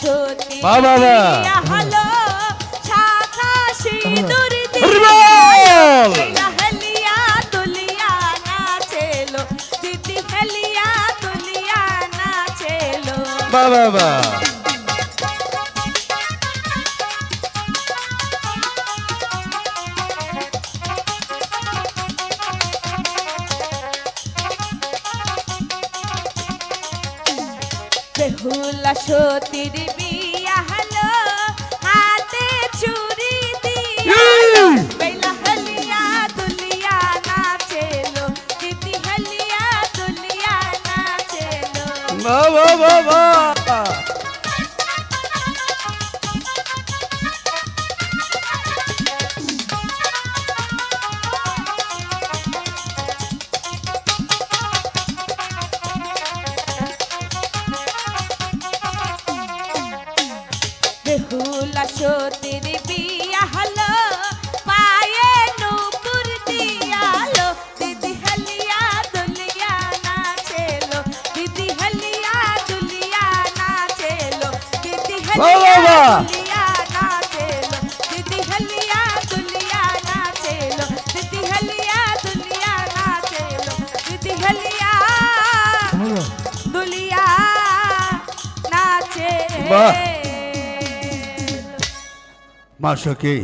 সতী বাবা হলো শাখা সিঁদুর দিয়া বল! বেলা হেলিয়া বেহুলা সতীর বিয়া হলো হাতে চুরি দিয়া বেলা হলিয়া দুলিয়া নাচেলো দিদি হলিয়া দুলিয়া নাচেলো। বাবা বাবা সতীর বিয়া হলো পায়ে নুপুর দিয়ালো দিদি হলিয়া দুলিয়া নাচেলো দিদি হলিয়া দুলিয়া নাচেলো দিদি হলিয়া! দুলিয়া নাচেলো দিদি হলিয়া দুলিয়া নাচেলো দিদি হলিয়া দুলিয়া নাচেলো দিদি হলিয়া দুলিয়া নাচে বাহ! মাসকি।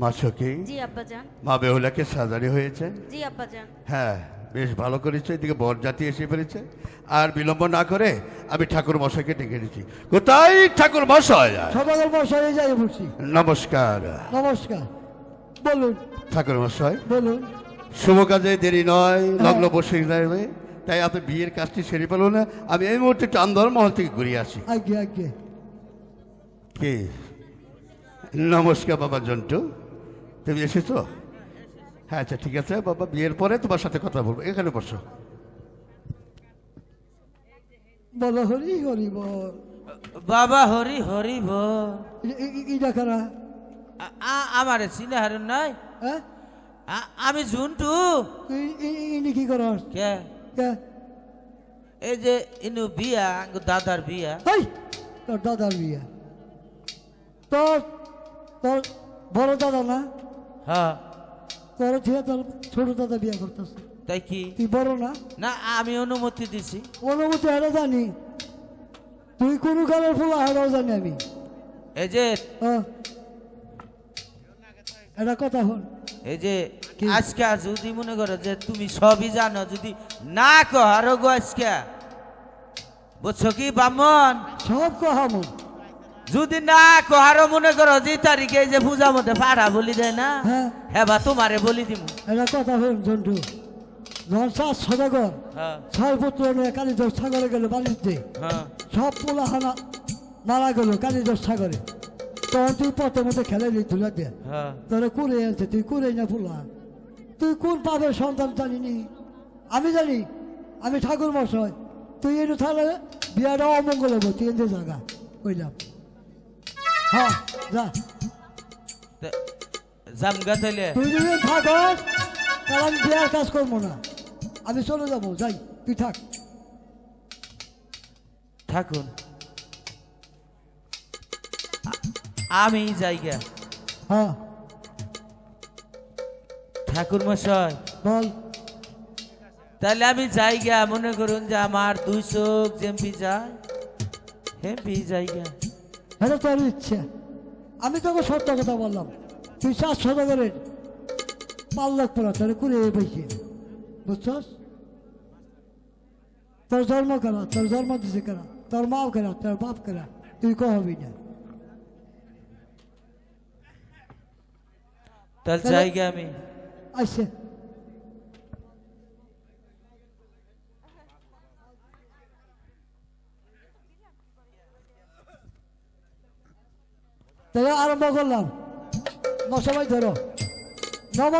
মাসকি। জি আব্বাজান। মা বেহুলাকে সাজানি হয়েছে। জি আব্বাজান। হ্যাঁ বেশ ভালো করেছে এদিকে বরজাতি এসে ফেলেছে। আর বিলম্ব না করে আমি ঠাকুর মশাইকে ডেকে নিচ্ছি। কোথায় ঠাকুর মশাই সকালের বসায় যাই বলছি নমস্কার। নমস্কার। বলুন। ঠাকুর মশাই বলুন। শুভ কাজে দেরি নয় লগ্ন বসে তাই আপনি বিয়ের কাজটি সেরে পেল না। আমি এই মুহূর্তে চান্দর মহল থেকে ঘুরিয়ে আসি। আগে আগে কে? নমস্কার বাবা জন্টু। তুমি এসেছ? হ্যাঁ আচ্ছা ঠিক আছে বাবা বিয়ের পরে তোমার সাথে কথা বলব। এখানে বসো। বলো হরি হরি বল। বাবা হরি হরি বল। ই- ই- ই- ইটা কারা? আমার চিনে হারুন নাই? হ্যাঁ আমি ঝুন্টু ই- ই- ই- ইনি কি করাস কে? কে? এই যে ইনু বিয়া দাদার বিয়া। দাদার বিয়ে। তোর তোর বড় দাদা না? হ্যাঁ। তোর থেকে তোর ছোট দাদা বিয়ে করতেছে। তাই কি? তুই বড় না? না আমি অনুমতি দিছি। অনুমতি হারা জানি। তুই কোন কালের ফুলা হারাও জানি আমি। এই যে। এটা কথা হল এই যে? আজকে যদি মনে করো যে তুমি সবই জানো যদি না কো আরও গো আজকে। বুঝছ কি বামন? সব কহামো। যদি না কো আরও মনে করো যে তারিখে যে পূজা মধ্যে পাড়া বলি দেয় না হ্যাঁ। বা তোমারে বলি দিমু। এটা কথা হল ঝন্টু। যখন চার সদাগর হ্যাঁ। ছয় পুত্র নিয়ে কালীদোষ সাগরে গেল বাণিজ্যে হ্যাঁ। সব পোলা হানা মারা গেল কালীদোষ সাগরে। তখন তুই পথে মধ্যে খেলে দিই ধুলা দিয়ে হ্যাঁ। তোরা কুড়ে আনছে তুই কুড়ে না ফুলা তুই কোন পাবের সন্তান জানিনি? আমি জানি আমি ঠাকুর মশাই তুই একটু তাহলে বিয়াটা অমঙ্গল হব তুই এনে জায়গা কইলাম। হ্যাঁ যা। তা- জামগা তাইলে তুই যদি থাকস তাহলে আমি বিয়ার কাজ করব না। আমি চলে যাব যাই তুই থাক। থাকুন। আমি জায়গা। হ্যাঁ। ঠাকুর মশাই। বল। তাহলে আমি জায়গা মনে করুন যে আমার দুই চোখ যেমপি যায় হেমপি জায়গা। এটা তোর ইচ্ছে আমি তোকে সত্য কথা বললাম। তুই চার সদাগরের পাল্লাক পড়া তোর কুড়ে বসে বুঝছস? তোর জন্ম করা তোর জন্ম দিছে করা তোর মাও করা তোর বাপ করা তুই কহবি না। তাহলে জায়গা আমি। আসছে তাহলে আরম্ভ করলাম। সবাই ধরো। নম